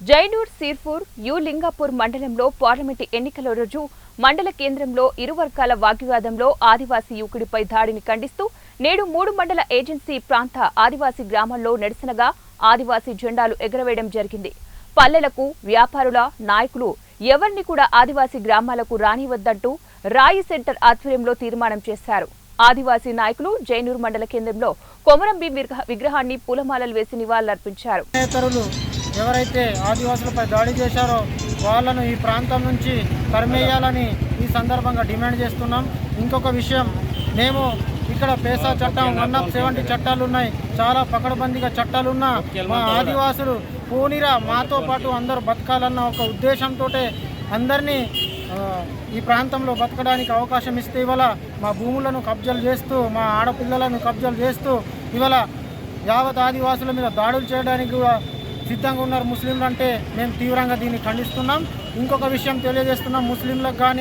Jainoor సీర్పూర్ you Lingapur మండలంలో parliament ఎన్నికల రోజు మండల కేంద్రంలో ఇరు వర్గాల వాగ్వివాదంలో ఆదివాసీ యువకుడిపై దాడిని ఖండిస్తూ నేడు మూడు మండల ఏజెన్సీ ప్రాంత ఆదివాసీ గ్రామాల్లో నిరసనగా ఆదివాసీ జెండాలు ఎగురవేయడం జరిగింది. పల్లెలకు వ్యాపారుల నాయకులు ఎవరిని కూడా ఆదివాసీ గ్రామాలకు రానివద్దంటూ రాయి సెంటర్ ఆధ్వర్యంలో తీర్మానం చేశారు. ఆదివాసీ నాయకులు జైనూర్ మండల కేంద్రంలో కొమరంబి విగ్రహాన్ని పూలమాలలు వేసి నివాళులర్పించారు. ఎవరైతే ఆదివాసులపై దాడి చేశారో వాళ్ళను ఈ ప్రాంతం నుంచి తరిమేయాలని ఈ సందర్భంగా డిమాండ్ చేస్తున్నాం. ఇంకొక విషయం మేము ఇక్కడ పేసా చట్టం వన్ ఆఫ్ సెవెంటీ చట్టాలు ఉన్నాయి. చాలా పకడబందీగా చట్టాలు ఉన్నా మా ఆదివాసులు పోనీరా మాతో పాటు అందరూ బతకాలన్న ఒక ఉద్దేశంతో అందరినీ ఈ ప్రాంతంలో బతకడానికి అవకాశం ఇస్తే ఇవాళ మా భూములను కబ్జాలు చేస్తూ మా ఆడపిల్లలను కబ్జాలు చేస్తూ ఇవాళ యావత్ ఆదివాసుల మీద దాడులు చేయడానికి కూడా సిద్ధంగా ఉన్నారు ముస్లింలు అంటే మేము తీవ్రంగా దీన్ని ఖండిస్తున్నాం. ఇంకొక విషయం తెలియజేస్తున్నాం ముస్లింలకు కానీ